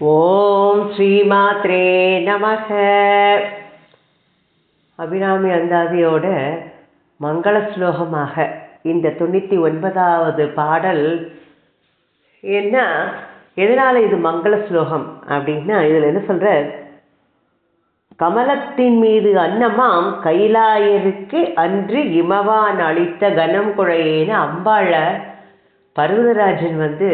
ஓம் ஸ்ரீமாத்ரே நமக. அபிராமி அந்தாதியோட மங்கள ஸ்லோகமாக இந்த தொண்ணூற்றி ஒன்பதாவது பாடல் என்ன? எதனால் இது மங்கள ஸ்லோகம் அப்படின்னா இதில் என்ன சொல்கிற கமலத்தின் மீது அன்னமாம் கைலாயருக்கு அன்று இமவான் அளித்த கனம் குழையேன்னு அம்பாளை பர்வதராஜன் வந்து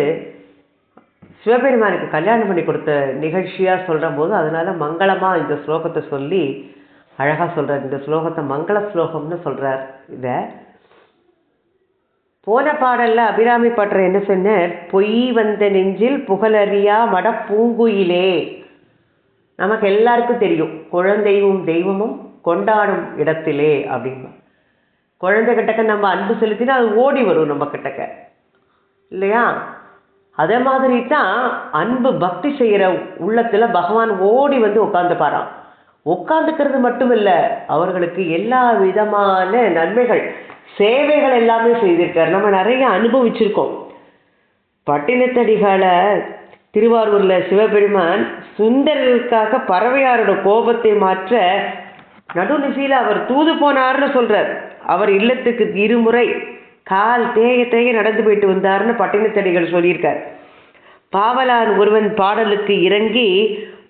சிவபெருமானுக்கு கல்யாணம் பண்ணி கொடுத்த நிகழ்ச்சியாக சொல்கிற போது அதனால் மங்களமாக இந்த ஸ்லோகத்தை சொல்லி அழகாக சொல்கிறார் இந்த ஸ்லோகத்தை மங்கள ஸ்லோகம்னு சொல்கிறார் இதை போன பாடலில் அபிராமி பற்ற என்ன சொன்னார்? பொய் வந்த நெஞ்சில் புகழறியா மடப்பூங்குயிலே. நமக்கு எல்லாருக்கும் தெரியும். குழந்தையும் தெய்வமும் கொண்டாடும் இடத்திலே அப்படின்பா குழந்தை கிட்டக்க நம்ம அன்பு செலுத்தினா அது ஓடி வரும் நம்ம கிட்டக்க. இல்லையா? அதே மாதிரி தான் அன்பு பக்தி செய்கிற உள்ளத்தில் பகவான் ஓடி வந்து உட்காந்துப்பாராம் உட்காந்துக்கிறது மட்டும் இல்லை அவர்களுக்கு எல்லா விதமான நன்மைகள் சேவைகள் எல்லாமே செய்திருக்கார். நம்ம நிறைய அனுபவிச்சிருக்கோம். பட்டினத்தடிகளை திருவாரூரில் சிவபெருமான் சுந்தரருக்காக பறவையாரோட கோபத்தை மாற்ற நடுநிசையில் அவர் தூது போனார்னு சொல்கிறார் அவர் இல்லத்துக்கு இருமுறை கால் தேய தேய நடந்து போயிட்டு வந்தார்னு பட்டினத்தடிகள் சொல்லியிருக்கார். பாவலான் ஒருவன் பாடலுக்கு இறங்கி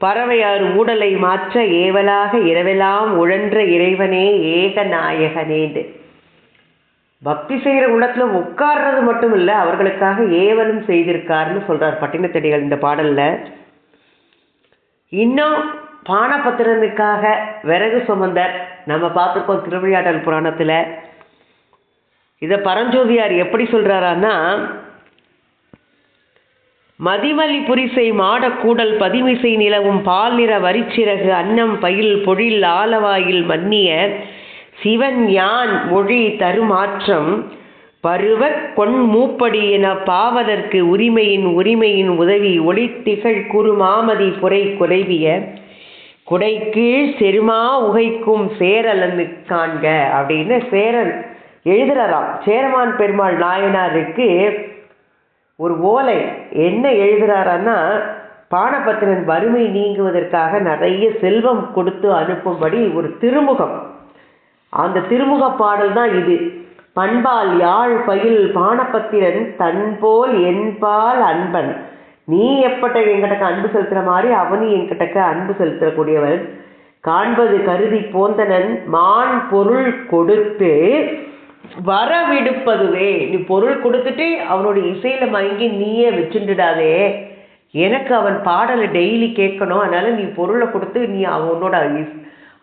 பறவையார் ஊடலை மாற்ற ஏவலாக இரவெல்லாம் உழன்ற இறைவனே ஏக நாயகனேண்டு பக்தி செய்கிற உள்ளத்தில் உட்கார்றது மட்டும் இல்லை அவர்களுக்காக ஏவலும் செய்திருக்காருன்னு சொல்கிறார் பட்டினத்தடிகள் இந்த பாடலில். இன்னும் பானபத்திரனுக்காக விறகு சுமந்தர். நம்ம பார்த்துருக்கோம் திருவிளையாடல் புராணத்தில். இதை பரஞ்சோதியார் எப்படி சொல்கிறாரான்னா மதிமலி புரிசை மாடக்கூடல் பதிமிசை நிலவும் பால் நிற வரிச்சிறகு அன்னம் பயில் பொழில் ஆலவாயில் மன்னிய சிவன் யான் மொழி தருமாற்றம் பருவ கொண் மூப்படி என பாவதற்கு உரிமையின் உரிமையின் உதவி ஒளி திகழ் குறுமாமதி புரை குறைவிய குடைக்கீழ் செருமா உகைக்கும் சேரலனு காண்க அப்படின்னு சேரன் எழுதுறாராம் சேரமான் பெருமாள் நாயனாருக்கு ஒரு ஓலை. என்ன எழுதுறாரான்னா பானபத்திரன் வறுமை நீங்குவதற்காக நிறைய செல்வம் கொடுத்து அனுப்பும்படி ஒரு திருமுகம். அந்த திருமுக பாடல் தான் இது. பண்பால் யாழ் பயில் பானபத்திரன் தன்போல் என்பால் அன்பன். நீ எப்பட்ட என்கிட்டக்க அன்பு செலுத்துற மாதிரி அவனும் என்கிட்ட அன்பு செலுத்தக்கூடியவன். காண்பது கருதி போந்தனன் மான் பொருள் கொடுத்து வரவிடுப்பதுவே. நீ பொருள் கொடுத்துட்டு அவனுடைய இசையில மயங்கி நீயே வச்சுட்டுடாதே. எனக்கு அவன் பாடலை டெய்லி கேட்கணும். அதனால நீ பொருளை கொடுத்து நீ அவனோட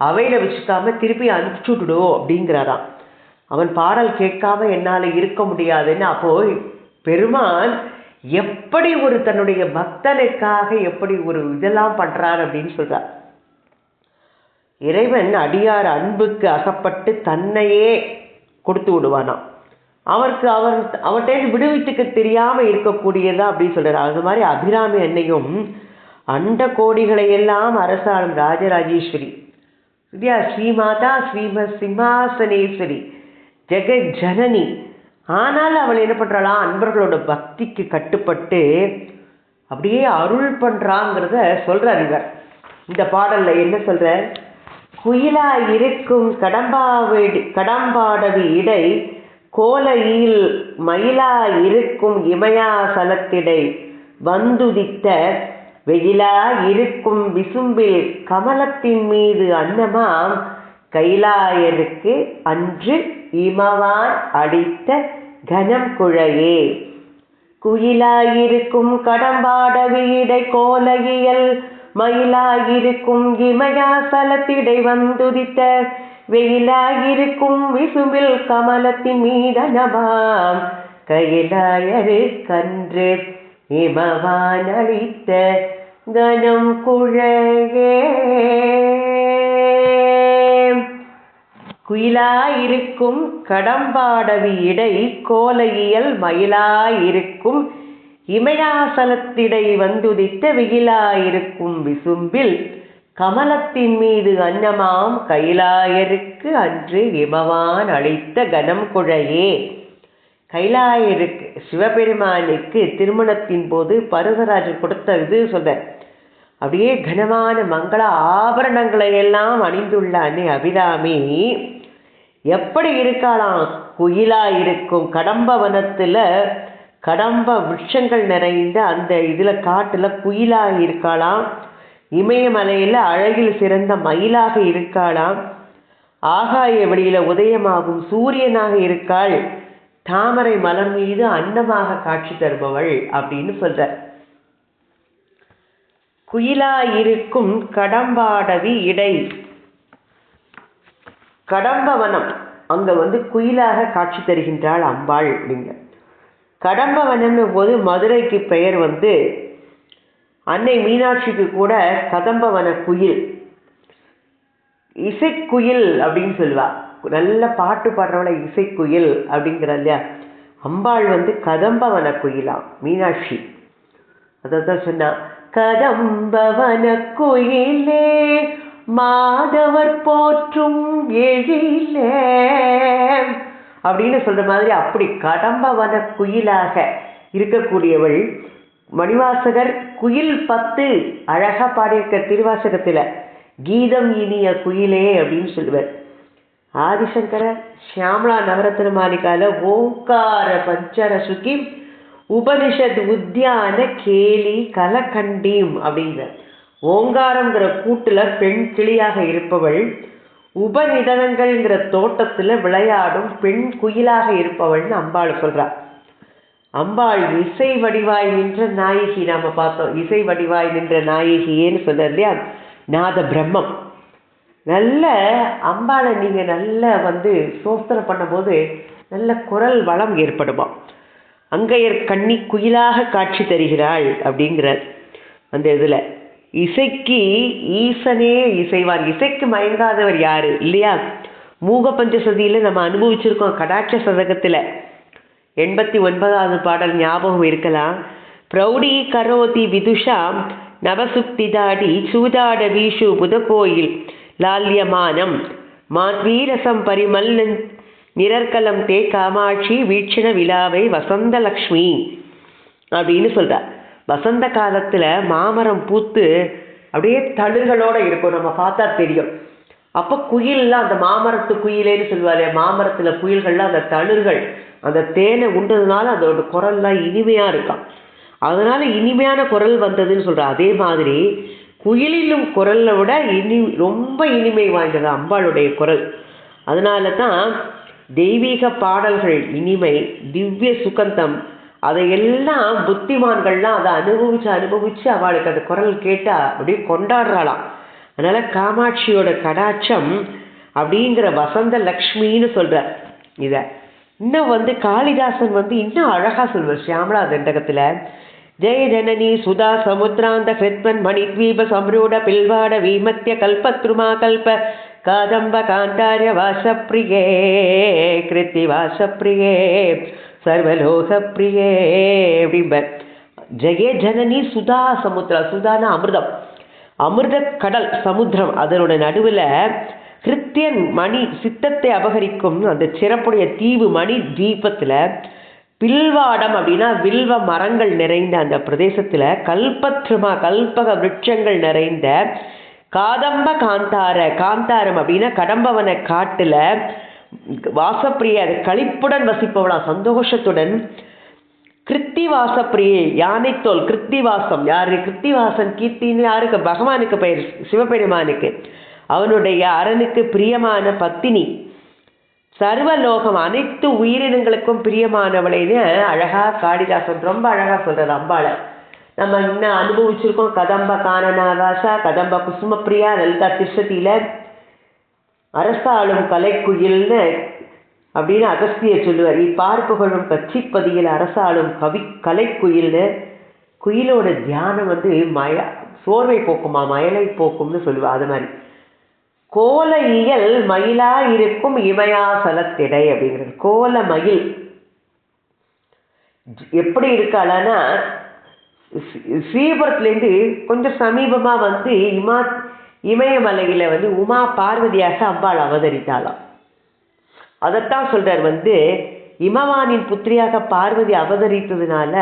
அவையில வச்சுக்காம திருப்பி அனுப்பிச்சு விட்டுடு அப்படிங்கிறாராம். அவன் பாடல் கேட்காம என்னால் இருக்க முடியாதுன்னு அப்போ பெருமான் எப்படி ஒரு தன்னுடைய பக்தனுக்காக எப்படி ஒரு இதெல்லாம் பண்றார் அப்படின்னு சொல்றார். இறைவன் அடியார் அன்புக்கு அகப்பட்டு தன்னையே கொடுத்து விடுவானாம் அவருக்கு அவர் அவர்கிட்ட விடுவித்துக்க தெரியாமல் இருக்கக்கூடியதா அப்படின்னு சொல்கிறார் அது மாதிரி அபிராமி அன்னையும் அண்ட கோடிகளை எல்லாம் அரசாளும் ராஜராஜேஸ்வரி. இல்லையா ஸ்ரீமாதா ஸ்ரீம சிம்மாசனேஸ்வரி ஜெகத் ஜனனி ஆனால் அவள் என்ன பண்ணுறாளா அன்பர்களோட பக்திக்கு கட்டுப்பட்டு அப்படியே அருள் பண்ணுறாங்கிறத சொல்கிறார் இவர். இந்த பாடலில் என்ன சொல்கிற குயிலா இருக்கும் கடம்பாவிடு கடம்பாடவி இடை கோலையில் மயிலா இருக்கும் இமயாசலத்திடை வந்துதித்த வெயிலா இருக்கும் விசும்பில் கமலத்தின் மீது அன்னமாம் கைலாயருக்கு அன்று இமவான் அடித்த கனம் குழையே. குயிலாயிருக்கும் கடம்பாட கோலகியல் மயிலாயிருக்கும் இமயாசலத்திடை வந்துதித்த வெயிலாயிருக்கும் விசும்பில் கமலத்தின் மீதனவாம். கையிலாயருக்கன்று இமவான் அளித்த கனம் குழையே. குயிலாயிருக்கும் கடம்பாடவி இடை கோலையியல் மயிலாயிருக்கும் இமயாசலத்திடை வந்துதித்த வெயிலாயிருக்கும் விசும்பில் கமலத்தின் மீது அன்னமாம் கைலாயருக்கு அன்று இமவான் அளித்த கனம் குழையே. கைலாயருக்கு சிவபெருமானுக்கு திருமணத்தின் போது பருவராஜர் கொடுத்த இது சொல்ற அப்படியே கனமான மங்கள ஆபரணங்களை எல்லாம் அணிந்துள்ள அன்னை அபிராமி எப்படி இருக்காளாம் குயிலா இருக்கும் கடம்ப வனத்துல கடம்ப விருட்சங்கள் நிறைந்த அந்த இதில் காட்டில் குயிலாக இருக்காளாம். இமயமலையில் அழகில் சிறந்த மயிலாக இருக்காளாம். ஆகாய வெளியில் உதயமாகும் சூரியனாக இருக்காள். தாமரை மலர் மீது அன்னமாக காட்சி தருபவள் அப்படின்னு சொல்கிறார் குயிலாயிருக்கும் கடம்பாடவி இடை. கடம்பவனம் அங்கே வந்து குயிலாக காட்சி தருகின்றாள் அம்பாள் அப்படிங்க. கடம்பவனம் போது மதுரைக்கு பெயர் வந்து அன்னை மீனாட்சிக்கு கூட கதம்பவன குயில். இசைக்குயில் அப்படின்னு சொல்லுவா. நல்ல பாட்டு பாடுறவளை இசைக்குயில் அப்படிங்கிற இல்லையா அம்பாள் வந்து கதம்பவன குயிலாம் மீனாட்சி. அதான் சொன்னா கதம்பவன குயிலே மாதவர் போற்றும் எழிலே. அப்படின்னு சொல்ற மாதிரி அப்படி கடம்பவன குயிலாக இருக்கக்கூடியவள் மணிவாசகர் குயில் பத்து அழகா பாடியிருக்க திருவாசகத்தில் கீதம் இனிய குயிலே அப்படின்னு சொல்லுவார். ஆதிசங்கரர் ஷியாமலா நவரத்ன மாளிகால ஓங்கார பஞ்சர சுகி உபனிஷத் உத்தியான கேலி கலகண்டீம் அப்படிங்கிற ஓங்காரங்கிற கூட்டுல பெண் கிளியாக இருப்பவள் உபநிடனங்கள்ங்கிற தோட்டத்தில் விளையாடும் பெண் குயிலாக இருப்பவள்னு அம்பாள் சொல்கிறாள் அம்பாள் இசை வடிவாய் நின்ற நாயகி நாம் பார்த்தோம். இசை வடிவாய் நின்ற நாயகியேன்னு சொல்ற இல்லையா? நாத பிரம்மம் நல்ல அம்பாளை நீங்கள் நல்ல வந்து சோஸ்திரம் பண்ணும்போது நல்ல குரல் வளம் ஏற்படுமா. அங்கையர் கண்ணி குயிலாக காட்சி தருகிறாள் அப்படிங்கிறார் அந்த இதில். இசைக்கு ஈசனே இசைவார் இசைக்கு மயங்காதவர் யார்? இல்லையா? மூக பஞ்சசதியில் நம்ம அனுபவிச்சிருக்கோம் கடாட்ச சதகத்தில். எண்பத்தி ஒன்பதாவது பாடல் ஞாபகம் இருக்கலாம். பிரௌடி கரோதி விதுஷா நவசுக்திதாடி சூதாட வீஷு புதகோயில் லால்யமானம். மாத்வீரசம் பரிமல் நிரற்கலம் தே காமாட்சி வீட்சண விழாவை வசந்தலக்ஷ்மி அப்படின்னு சொல்கிறார் வசந்த காலத்தில் மாமரம் பூத்து அப்படியே தளிர்களோட இருக்கும். நம்ம பார்த்தா தெரியும். அப்போ குயிலெலாம் அந்த மாமரத்து குயிலேன்னு சொல்லுவார் மாமரத்துல குயில்கள்லாம் அந்த தளிர்கள் அந்த தேனை உண்டதுனால அதோட குரல்லாம் இனிமையாக இருக்கான் அதனால் இனிமையான குரல் வந்ததுன்னு சொல்ற அதே மாதிரி குயிலிலும் குரலை விட இனி ரொம்ப இனிமை வாய்ந்தது அம்பாளுடைய குரல். அதனால தான் தெய்வீக பாடல்கள் இனிமை திவ்ய சுகந்தம் அதையெல்லாம் புத்திமான்கள்லாம் அதை அனுபவிச்சு அனுபவிச்சு அவளுக்கு அந்த குரல் கேட்டா அப்படியே கொண்டாடுறாளாம். அதனால காமாட்சியோட கடாட்சம் அப்படிங்கிற வசந்த லக்ஷ்மின்னு சொல்ற இத. இன்னும் வந்து காளிதாசன் வந்து இன்னும் அழகா சொல்வார் சியாமலா தண்டகத்துல. ஜெய ஜனனி சுதா சமுத்ராந்த ஹெத்மன் மணித்வீப சம்ரூட பில்வாட வீமத்திய கல்பத்ருமா கல்ப காதம்ப காந்தாரிய வாசப்பிரியே கிருத்தி வாசப்பிரியே சர்வலோகப்பிரியே அப்படிம்ப அப்படிம்பர் ஜெய ஜனனி சுதா சமுத்திரா சுதான அமிர்தம். அமிர்த கடல் சமுத்திரம் அதனோட நடுவில் கிருத்தியன் மணி சித்தத்தை அபகரிக்கும் அந்த சிறப்புடைய தீவு மணி தீபத்தில் பில்வாடம் அப்படின்னா வில்வ மரங்கள் நிறைந்த அந்த பிரதேசத்தில் கல்பத்ருமா கல்பக விருட்சங்கள் நிறைந்த காதம்ப காந்தார காந்தாரம் அப்படின்னா கடம்பவன காட்டுல வாசப்பிரிய களிப்புடன் வசிப்பவளா சந்தோஷத்துடன் கிருத்திவாசப்பிரியை யானைத்தோல் கிருத்திவாசம். யாரு? கிருத்திவாசன் கீர்த்தின்னு யாருக்கு? பகவானுக்கு பெயர் சிவபெருமானுக்கு. அவனுடைய அரனுக்கு பிரியமான பத்தினி. சர்வலோகம் அனைத்து உயிரினங்களுக்கும் பிரியமானவளைன்னு அழகா காளிதாசன் ரொம்ப அழகா சொல்றது அம்பாளை. நம்ம இன்னும் அனுபவிச்சிருக்கோம். கதம்ப கானனாகாசா கதம்ப குசுமப்பிரியா லலிதா திஷ்டத்தில அரசாளும் கலைக்குயில்னு அப்படின்னு அகஸ்தியர் சொல்லுவார். இப்பார்ப்புகழும் கச்சிப்பதியில் அரசாளும் கவி கலைக்குயில்னு குயிலோட தியானம் வந்து மய சோர்வை போக்குமா மயலை போக்கும்னு சொல்லுவா அது மாதிரி. கோல இயல் மயிலா இருக்கும் இமயாசலத்திடை அப்படிங்கிறது. கோல மயில் எப்படி இருக்காளான்னா ஸ்ரீபுரத்துலேருந்து கொஞ்சம் சமீபமாக வந்து இமா இமயமலையில் வந்து உமா பார்வதியாக அம்பாள் அவதரித்தாளாம். அதைத்தான் சொல்கிறார் வந்து இமவானின் புத்திரியாக பார்வதி அவதரித்ததுனால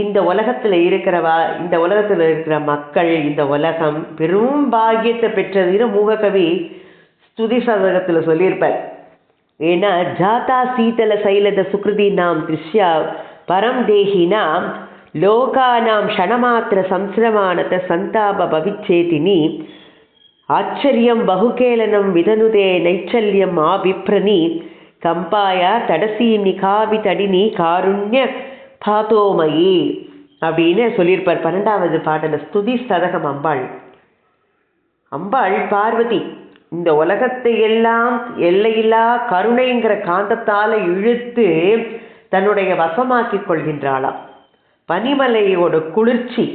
இந்த உலகத்தில் இருக்கிறவா இந்த உலகத்தில் இருக்கிற மக்கள் இந்த உலகம் பெரும் பாக்கியத்தை பெற்றதுன்னு மூககவி ஸ்துதி சதகத்தில் சொல்லியிருப்பார். ஏன்னா ஜாதா சீதல சைலத சுக்ருதி நாம் திருஷ்யா பரம் தேகினாம் லோகானாம் க்ஷணமாத்திர சம்சிரமானத சந்தாப பவிச்சேதினி ஆச்சரியம் பகுகேலனம் விதனுதே நைச்சல்யம் ஆபிப்ரணி. கம்பாயா தடசி நிகாவி தடினி காருண்ய பாதோமயி. அப்படின்னு சொல்லியிருப்பார் பன்னெண்டாவது பாடல ஸ்துதி சதகம் அம்பாள். அம்பாள் பார்வதி இந்த உலகத்தை எல்லாம் எல்லையில்லா கருணைங்கிற காந்தத்தால் இழுத்து தன்னுடைய வசமாக்கிக் கொள்கின்றாளாம். பனிமலையோட குளிர்ச்சி.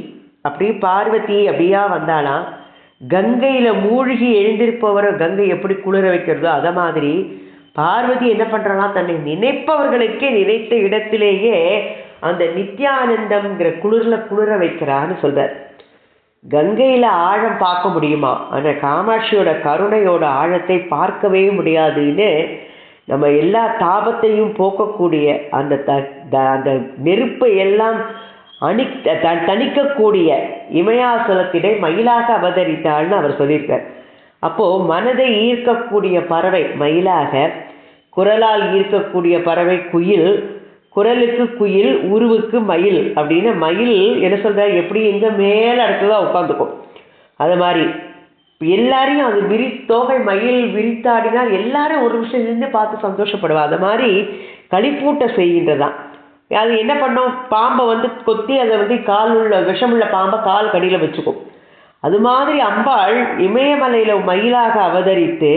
அப்படி பார்வதி அப்படியா வந்தாலாம் கங்கையில் மூழ்கி எழுந்திருப்பவரை கங்கை எப்படி குளிர வைக்கிறதோ அதை மாதிரி பார்வதி என்ன பண்ணுறனா தன்னை நினைப்பவர்களுக்கே நினைத்த இடத்திலேயே அந்த நித்யானந்தம்ங்கிற குளிரில் குளிர வைக்கிறான்னு சொல்கிறார் கங்கையில் ஆழம் பார்க்க முடியுமா? ஆனால் காமாட்சியோட கருணையோட ஆழத்தை பார்க்கவே முடியாதுன்னு நம்ம எல்லா தாபத்தையும் போக்கக்கூடிய அந்த த த- அந்த நெருப்பை எல்லாம் அணி த- தணிக்கக்கூடிய இமயாசலத்திடை மயிலாக அவதரித்தாள்னு அவர் சொல்லியிருக்கார். அப்போது மனதை ஈர்க்கக்கூடிய பறவை மயிலாக குரலால் ஈர்க்கக்கூடிய பறவை குயில் குரலுக்கு குயில் உருவுக்கு மயில் அப்படின்னு மயில் என்ன சொல்கிற எப்படி எங்க மேல தான் உட்காந்துக்கும் அது மாதிரி எல்லாரையும் அது விரி தோகை மயில் விரித்தாடினால் எல்லாரும் ஒரு விஷயம் நின்று பார்த்து சந்தோஷப்படுவா அது மாதிரி களிப்பூட்ட செய்கின்றதான் அது என்ன பண்ணும்? பாம்பை வந்து கொத்தி அதை வந்து கால் உள்ள விஷமுள்ள பாம்பை கால் கடியில் வச்சுக்கும். அது மாதிரி அம்பாள் இமயமலையில் மயிலாக அவதரித்து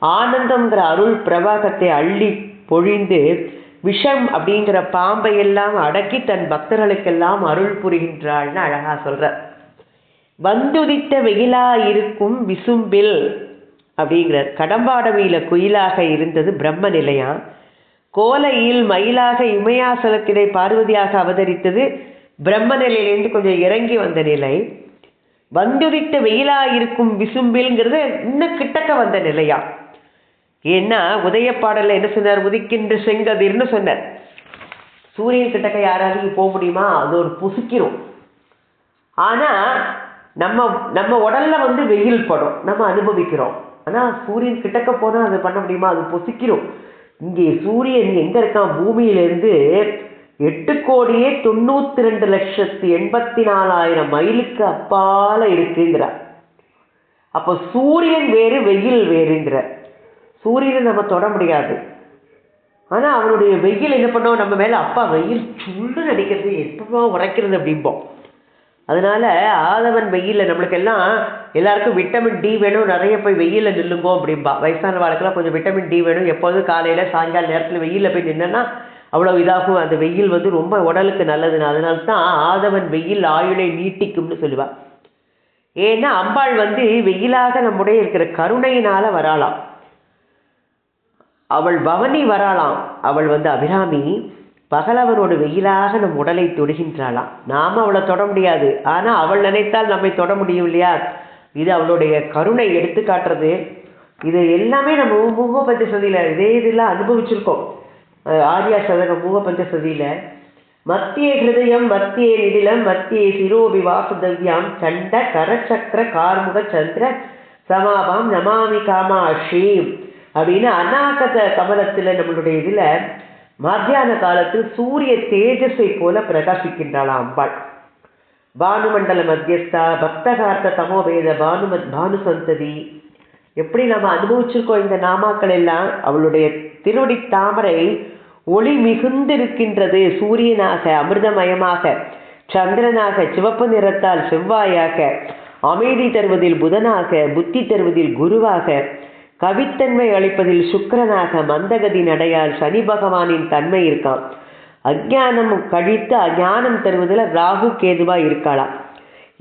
ஆனந்தம்ங்கிற அருள் பிரவாகத்தை அள்ளி பொழிந்து விஷம் அப்படிங்கிற பாம்பை எல்லாம் அடக்கி தன் பக்தர்களுக்கெல்லாம் அருள் புரிகின்றாள்னு அழகாக சொல்கிறார் வந்துதித்த வெயிலா இருக்கும் விசும்பில் அப்படிங்கிறார். கடம்பாடவியில் குயிலாக இருந்தது பிரம்ம நிலையா? கோலையில் மயிலாக இமயாசலத்திலே பார்வதியாக அவதரித்தது பிரம்ம நிலையிலேருந்து கொஞ்சம் இறங்கி வந்த நிலை. வந்துதித்த வெயிலாக இருக்கும் விசும்பில்ங்கிறது இன்னும் கிட்டக்க வந்த நிலையா? ஏன்னா உதயப்பாடல்ல என்ன சொன்னார்? உதிக்கின்ற செங்கதிர்னு சொன்னார். சூரியன் கிட்டக்க யாராலையும் போக முடியுமா? அது ஒரு புசுக்கிரும். ஆனா நம்ம நம்ம உடல்ல வந்து வெயில் படும். நம்ம அனுபவிக்கிறோம். ஆனா சூரியன் கிட்டக்க போனா அது பண்ண முடியுமா? அது பொசுக்கிரும். இங்கே சூரியன் எங்க இருக்கான்? பூமியிலிருந்து எட்டு கோடியே தொண்ணூத்தி ரெண்டு லட்சத்தி எண்பத்தி நாலாயிரம் மைலுக்கு அப்பால இருக்குங்கிறார். அப்போ சூரியன் வேறு வெயில் வேறுங்கிற சூரியனை நம்ம தொட முடியாது. ஆனா அவனுடைய வெயில் என்ன பண்ணோம்? நம்ம மேல அப்பா வெயில் சுண்டு அடிக்கிறது எப்பமா உரைக்கிறது அப்படிம்போம். அதனால் ஆதவன் வெயிலில் நம்மளுக்கு எல்லாம் எல்லாருக்கும் விட்டமின் டி வேணும் நிறைய போய் வெயிலில் நில்லுங்கோ அப்படிம்பா. வயசான வாழ்க்கெல்லாம் கொஞ்சம் விட்டமின் டி வேணும். எப்போதும் காலையில் சாயங்கால நேரத்தில் வெயிலில் போய் நின்னன்னா அவ்வளோ இதாகும். அந்த வெயில் வந்து ரொம்ப உடலுக்கு நல்லதுன்னு. அதனால தான் ஆதவன் வெயில் ஆயுளை நீட்டிக்கும்னு சொல்லுவாள் ஏன்னா அம்பாள் வந்து வெயிலாக நம்முடைய இருக்கிற கருணையினால் வராளாம். அவள் பவனி வராளாம். அவள் வந்து அபிராமி. பகலவனோட வெயிலாக நம் உடலை தொடுகின்றாளாம். நாம் அவளை தொட முடியாது. ஆனால் அவள் நினைத்தால் நம்மை தொட முடியும் இல்லையா? இது அவளுடைய கருணை எடுத்து காட்டுறது. இது எல்லாமே நம்ம மூக பஞ்சசதியில் இதே இதெல்லாம் அனுபவிச்சிருக்கோம். ஆரியா ஆர்யா சதகம் மூக பஞ்சசதியில் மத்திய ஹிருதயம் மத்திய நிதிலம் மத்திய சிரோபி வாசுதவ்யாம் சண்ட கரச்சக்கர கார்முக சந்திர சமாபாம் நமாமி காமாட்சி அப்படின்னு அநாகத கமலத்தில் நம்மளுடைய இதில் மத்தியான காலத்தில் சூரிய தேஜஸை போல பிரகாசிக்கின்றாளாம் அம்பாள். பானுமண்டல மத்தியஸ்தா பக்தகார்த்த தமோபேத பானுமத் பானு சந்ததி எப்படி நம்ம அனுபவிச்சிருக்கோம் இந்த நாமாக்கள் எல்லாம்? அவளுடைய திருவடி தாமரை ஒளி மிகுந்திருக்கின்றது சூரியனாக அமிர்தமயமாக சந்திரனாக சிவப்பு நிறத்தால் செவ்வாயாக அமைதி தருவதில் புதனாக புத்தி தருவதில் குருவாக கவித்தன்மை அளிப்பதில் சுக்கரனாக மந்தகதி நடையால் சனி பகவானின் தன்மை இருக்கான் அஜானம் கழித்து அஞானம் தருவதில் ராகு கேதுவா இருக்காளாம்.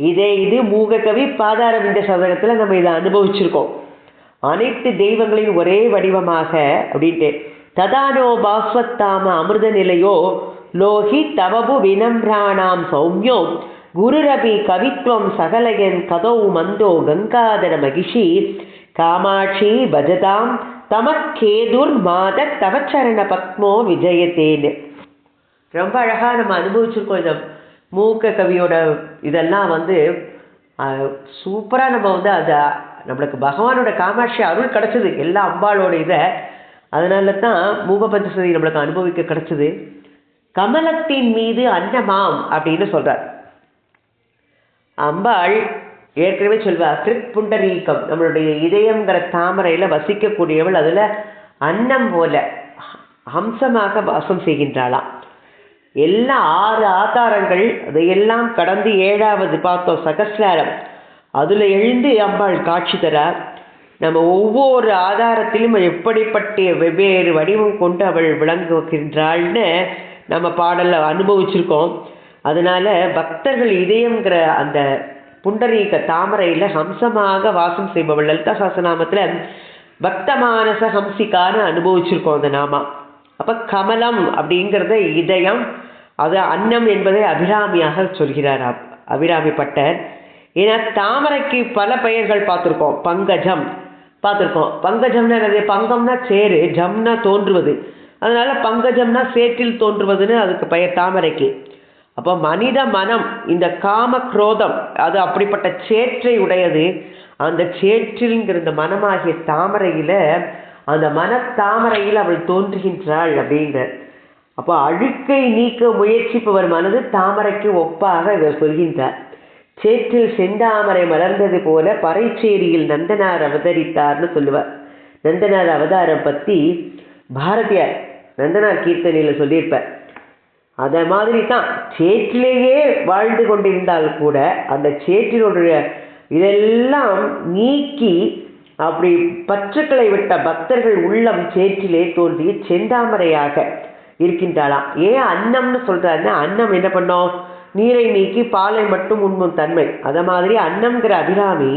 இதே இது மூககவி பாதாரவிந்த சதகத்தில் நம்ம இதை அனுபவிச்சிருக்கோம். அனைத்து தெய்வங்களின் ஒரே வடிவமாக அப்படின்ட்டு ததானோ பாஸ்வத்தாம அமிர்த நிலையோ லோகி தவபு வினம்ராணாம் சௌமியோ குருரபி கவித்வம் சகலயன் கதௌ மந்தோ கங்காதர மகிஷி காமாட்சி பஜதாம் தமக்கேதுர் மாத தவச்சரண பத்மோ விஜயத்தேன்னு ரொம்ப அழகாக நம்ம அனுபவிச்சிருக்கோம் இந்த மூக்க கவியோட இதெல்லாம் வந்து சூப்பராக நம்ம வந்து அதை நம்மளுக்கு பகவானோட காமாட்சி அருள் கிடச்சிது எல்லா அம்பாளோட இதை. அதனால தான் மூக பஞ்சசதி நம்மளுக்கு அனுபவிக்க கிடச்சிது. கமலத்தின் மீது அன்னமாம் அப்படின்னு சொல்கிறார் அம்பாள் ஏற்கனவே சொல்வா கிருத் புண்டரீகம் நம்மளுடைய இதயங்கிற தாமரையில் வசிக்கக்கூடியவள் அதில் அன்னம் போல ஹம்சமாக வாசம் செய்கின்றாளாம் எல்லா ஆறு ஆதாரங்கள் அதையெல்லாம் கடந்து ஏழாவது பார்த்தோம் சகசிராரம். அதில் எழுந்து அம்பாள் காட்சி தரார் நம்ம ஒவ்வொரு ஆதாரத்திலும் எப்படிப்பட்ட வெவ்வேறு வடிவம் கொண்டு அவள் விளங்குகின்றாள்னு நம்ம பாடலில் அனுபவிச்சிருக்கோம். அதனால் பக்தர்கள் இதயங்கிற அந்த புண்டரீக தாமரையில் ஹம்சமாக வாசம் செய்பவள் லலிதா சாசநாமத்தில் பக்தமானச ஹம்சிக்கான்னு அனுபவிச்சிருக்கோம் அந்த நாமா. அப்போ கமலம் அப்படிங்கிறத இதயம் அது அன்னம் என்பதை அபிராமியாக சொல்கிறார் அபிராமி பட்டர். ஏன்னா தாமரைக்கு பல பெயர்கள் பார்த்துருக்கோம். பங்கஜம் பார்த்துருக்கோம். பங்கஜம்னா என்னது? பங்கம்னா சேரு ஜம்னா தோன்றுவது. அதனால் பங்கஜம்னா சேற்றில் தோன்றுவதுன்னு அதுக்கு பெயர் தாமரைக்கு. அப்போ மனித மனம் இந்த காம குரோதம் அது அப்படிப்பட்ட சேற்றை உடையது. அந்த சேற்றில்ங்கிற இந்த மனமாகிய தாமரையில் அந்த மனத்தாமரையில் அவள் தோன்றுகின்றாள் அப்படிங்கிற. அப்போ அழுக்கை நீக்க முயற்சிப்பவர் மனது தாமரைக்கு ஒப்பாக இவர் சொல்கின்றார். சேற்றில் செந்தாமரை மலர்ந்தது போல பறைச்சேரியில் நந்தனார் அவதரித்தார்னு சொல்லுவார். நந்தனார் அவதாரம் பற்றி பாரதியார் நந்தனார் கீர்த்தனையில் சொல்லியிருப்பார். அதை மாதிரி தான் சேற்றிலேயே வாழ்ந்து கொண்டிருந்தால் கூட அந்த சேற்றினுடைய இதெல்லாம் நீக்கி அப்படி பற்றுக்களை விட்ட பக்தர்கள் உள்ளம் சேற்றிலே தோன்றிய செந்தாமரையாக இருக்கின்றாளாம். ஏன் அன்னம்னு சொல்கிறாருன்னா அன்னம் என்ன பண்ணோம்? நீரை நீக்கி பாலை மட்டும் உண்ணும் தன்மை. அதை மாதிரி அன்னம்ங்கிற அபிராமி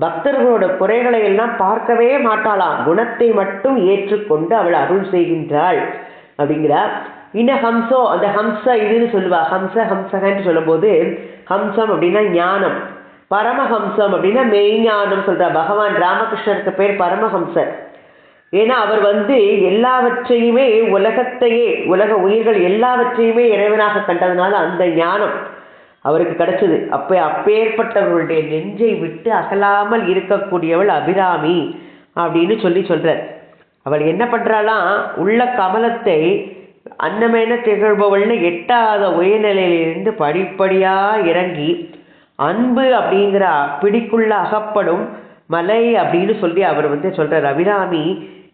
பக்தர்களோட குறைகளை எல்லாம் பார்க்கவே மாட்டாளாம். குணத்தை மட்டும் ஏற்றுக்கொண்டு அவள் அருள் செய்கின்றாள். அப்படிங்கிறார். இன்ன ஹம்சோ அந்த ஹம்ச இதுன்னு சொல்லுவா. ஹம்ச ஹம்சகன்னு சொல்லும்போது ஹம்சம் அப்படின்னா ஞானம். பரமஹம்சம் அப்படின்னா மெய்ஞானம் சொல்றா. பகவான் ராமகிருஷ்ணருக்கு பேர் பரமஹம்சர் ஏன்னா அவர் வந்து எல்லாவற்றையுமே உலகத்தையே உலக உயிர்கள் எல்லாவற்றையுமே இறைவனாக கண்டதுனால அந்த ஞானம் அவருக்கு கிடைச்சது. அப்போ அப்பேற்பட்டவர்களுடைய நெஞ்சை விட்டு அகலாமல் இருக்கக்கூடியவள் அபிராமி அப்படின்னு சொல்லி சொல்கிறார் அவள் என்ன பண்ணுறாளாம் உள்ள கமலத்தை அன்னமென திகழ்பவள்னு எட்டாத உயர்நிலையிலிருந்து படிப்படியாக இறங்கி அன்பு அப்படிங்கிற பிடிக்குள்ள அகப்படும் மலை அப்படின்னு சொல்லி அவர் வந்து சொல்கிறார் அபிராமி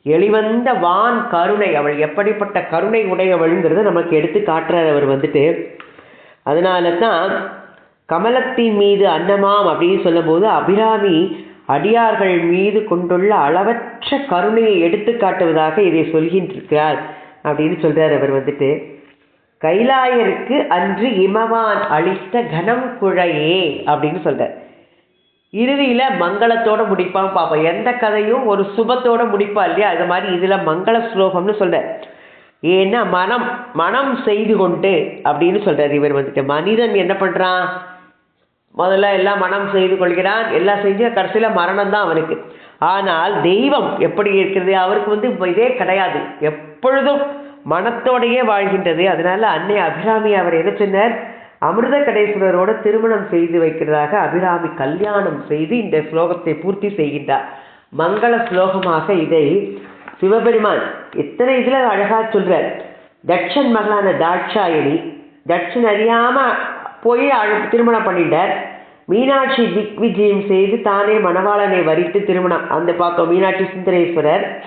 எளிவந்த வான் கருணை அவள் எப்படிப்பட்ட கருணை உடையவள்ங்கிறத நமக்கு எடுத்து காட்டுறார் அவர் வந்துட்டு. அதனால தான் கமலத்தின் மீது அன்னமாம் அப்படின்னு சொல்லும்போது அபிராமி அடியார்கள் மீது கொண்டுள்ள அளவற்ற கருணையை எடுத்து காட்டுவதாக இதை சொல்கின்றிருக்கிறார். அப்படின்னு சொல்கிறார் அவர் வந்துட்டு. கைலாயருக்கு அன்று இமவான் அளித்த கனம் குழையே அப்படின்னு சொல்கிறார் இறுதியில் மங்களத்தோட முடிப்பான் பார்ப்போம் எந்த கதையும் ஒரு சுபத்தோடு முடிப்பா இல்லையா? அது மாதிரி இதில் மங்கள ஸ்லோகம்னு சொல்கிறார் ஏன்னா மனம் மனம் செய்து கொண்டு அப்படின்னு சொல்கிறார் இவர் வந்துட்டு. மனிதன் என்ன பண்ணுறான் முதல்ல எல்லாம் மனம் செய்து கொள்கிறான். எல்லாம் செஞ்சு கடைசியில் மரணம் தான் அவனுக்கு. ஆனால் தெய்வம் எப்படி இருக்கிறது? அவருக்கு வந்து இதே கிடையாது. எப் எப்பொழுதும் மனத்தோடையே வாழ்கின்றது. அதனால அன்னை அபிராமி அவர் என்ன சொன்னார்? அமிர்த கடேஸ்வரரோட திருமணம் செய்து வைக்கிறதாக அபிராமி கல்யாணம் செய்து இந்த ஸ்லோகத்தை பூர்த்தி செய்கின்றார். மங்கள ஸ்லோகமாக இதை சிவபெருமான் எத்தனை இதில் அழகாக சொல்கிறார் தட்சன் மகளான தாட்சாயணி தட்சன் அறியாமல் போய் அழ- திருமணம் பண்ணிட்டார். மீனாட்சி திக் விஜயம் செய்து தானே மணவாளனை வரித்து திருமணம். அந்த பார்த்தோம் மீனாட்சி சுந்தரேஸ்வரர்.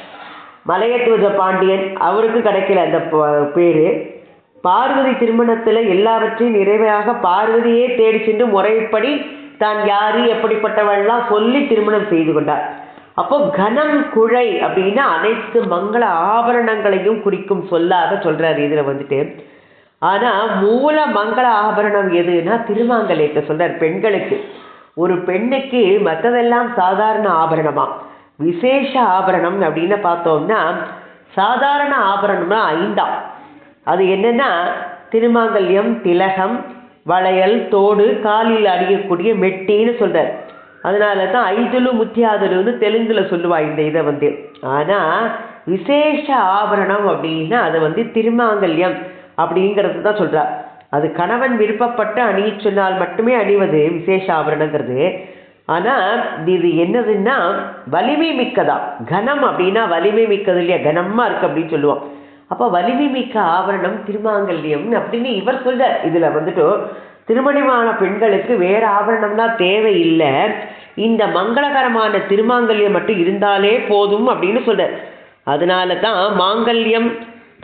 மலையத்துவஜ பாண்டியன் அவருக்கு கிடைக்கல அந்த ப- பேரு. பார்வதி திருமணத்துல எல்லாவற்றையும் நிறைவாக பார்வதியே தேடி சென்று முறைப்படி தான் யாரு எப்படிப்பட்டவள்லாம் சொல்லி திருமணம் செய்து கொண்டார். அப்போ கனம் குழை அப்படின்னா அனைத்து மங்கள ஆபரணங்களையும் குறிக்கும் சொல்லாக சொல்றாரு இதுல வந்துட்டு. ஆனா மூல மங்கள ஆபரணம் எதுன்னா திருமாங்கல்யத்தை சொல்றார் பெண்களுக்கு. ஒரு பெண்ணுக்கு மற்றதெல்லாம் சாதாரண ஆபரணமா? விசேஷ ஆபரணம் அப்படின்னு பார்த்தோம்னா சாதாரண ஆபரணம்னா ஐந்தாம். அது என்னென்னா திருமாங்கல்யம் திலகம் வளையல் தோடு காலில் அணியக்கூடிய மெட்டின்னு சொல்கிறார் அதனால தான் ஐதுலு முத்தியாதுலுன்னு தெலுங்கில் சொல்லுவா இந்த இதை வந்து. ஆனால் விசேஷ ஆபரணம் அப்படின்னா அதை வந்து திருமாங்கல்யம் அப்படிங்கிறது தான் சொல்கிறார் அது கணவன் விருப்பப்பட்டு அணிய சொன்னால் மட்டுமே அணிவது விசேஷ ஆபரணங்கிறது. ஆனால் இது என்னதுன்னா வலிமை மிக்கதா? கனம் அப்படின்னா வலிமை மிக்கது இல்லையா? கனமாக இருக்குது அப்படின்னு சொல்லுவோம். அப்போ வலிமை மிக்க ஆபரணம் திருமாங்கல்யம் அப்படின்னு இவர் சொல்ல இதில் வந்துட்டு திருமணமான பெண்களுக்கு வேறு ஆபரணம்லாம் தேவையில்லை. இந்த மங்களகரமான திருமாங்கல்யம் மட்டும் இருந்தாலே போதும் அப்படின்னு சொல்கிறார் அதனால தான் மாங்கல்யம்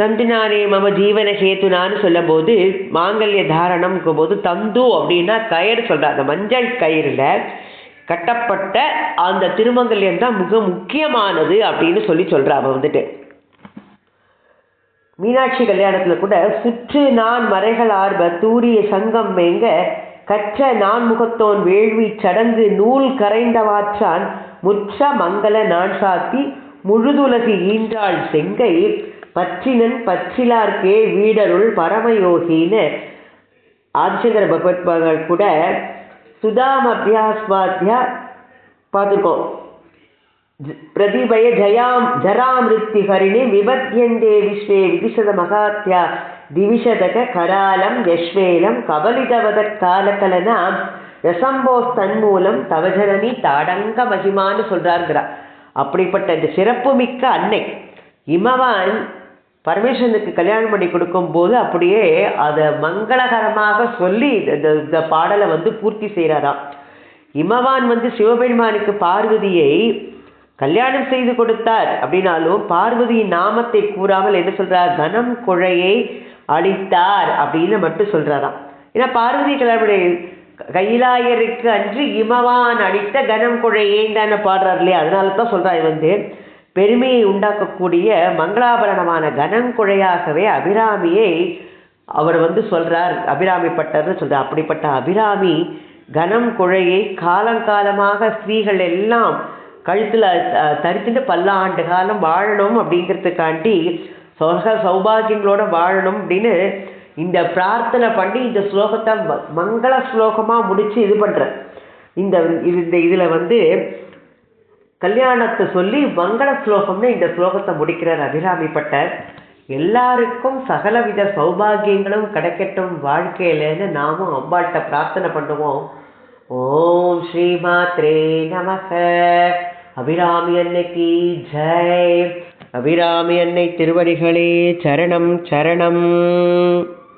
தந்தினாரே மம ஜீவன ஹேத்துனான்னு சொல்லும் போது மாங்கல்ய தாரணம்ங்கும் போது தந்து அப்படின்னா கயிறு சொல்கிறார் அந்த மஞ்சள் கயிறில் கட்டப்பட்ட அந்த திருமங்கல்யம் தான் மிக முக்கியமானது அப்படின்னு சொல்லி சொல்றா அவ வந்துட்டு. மீனாட்சி கல்யாணத்துல கூட சுற்று நான் மறைகள் ஆர்வ தூரிய சங்கம் மேங்க கற்ற நான் முகத்தோன் வேள்வி சடங்கு நூல் கரைந்தவாற்றான் முற்ற மங்கள நான் சாத்தி முழுதுலகு ஈன்றாள் செங்கை பற்றினன் பற்றிலார்க்கே வீடருள் பரமயோகின்னு ஆதிசங்கர பகவத் கூட சுதாம் அபியாஸ்வாத்தியா பார்த்துருக்கோம் பிரதிபய ஜயாம் ஜராமிருத்தி ஹரிணி விபத்தியந்தே விஸ்வே விதிஷத மகாத்யா திவிஷதக கராலம் யஸ்வேலம் கபலிதவத காலகலனா ரசம்போஸ் தன்மூலம் தவஜனனி தாடங்க மகிமான்னு சொல்றாருங்கிறா. அப்படிப்பட்ட இந்த சிறப்புமிக்க அன்னை இமவான் பரமேஸ்வரனுக்கு கல்யாணம் பண்ணி கொடுக்கும்போது அப்படியே அதை மங்களகரமாக சொல்லி இந்த இந்த பாடலை வந்து பூர்த்தி செய்கிறாராம். இமவான் வந்து சிவபெருமானுக்கு பார்வதியை கல்யாணம் செய்து கொடுத்தார் அப்படின்னாலும் பார்வதியின் நாமத்தை கூறாமல் என்ன சொல்கிறார் கனம் குழையை அளித்தார் அப்படின்னு மட்டும் சொல்கிறாராம் ஏன்னா பார்வதி கல்யாணம் கைலாயருக்கு அன்று இமவான் அளித்த கனம் குழையேன்னு தானே பாடுறார் இல்லையா? அதனால தான் சொல்கிறார் வந்து பெருமையை உண்டாக்கக்கூடிய மங்களாபரணமான கனங்குழையாகவே அபிராமியை அவர் வந்து சொல்கிறார் அபிராமி பட்டர்னு சொல்கிறார் அப்படிப்பட்ட அபிராமி கனம் குழையை காலங்காலமாக ஸ்திரீகள் எல்லாம் கழுத்தில் தரித்துட்டு பல்லாண்டு காலம் வாழணும் அப்படிங்கிறதுக்காண்டி சொர்க்க சௌபாகியங்களோட வாழணும் அப்படின்னு இந்த பிரார்த்தனை பண்ணி இந்த ஸ்லோகத்தை மங்கள ஸ்லோகமாக முடித்து இது பண்ணுறேன் இந்த இது இந்த இதில் வந்து கல்யாணத்தை சொல்லி மங்கள ஸ்லோகம்னு இந்த ஸ்லோகத்தை முடிக்கிறார் அபிராமிப்பட்டர் எல்லாருக்கும் சகலவித சௌபாகியங்களும் கிடைக்கட்டும் வாழ்க்கையிலன்னு நாமும் அம்பாட்ட பிரார்த்தனை பண்ணுவோம். ஓம் ஸ்ரீ மாத்ரே நமக. அபிராமி அன்னைக்கு ஜெய். அபிராமி அன்னை திருவடிகளே சரணம் சரணம்.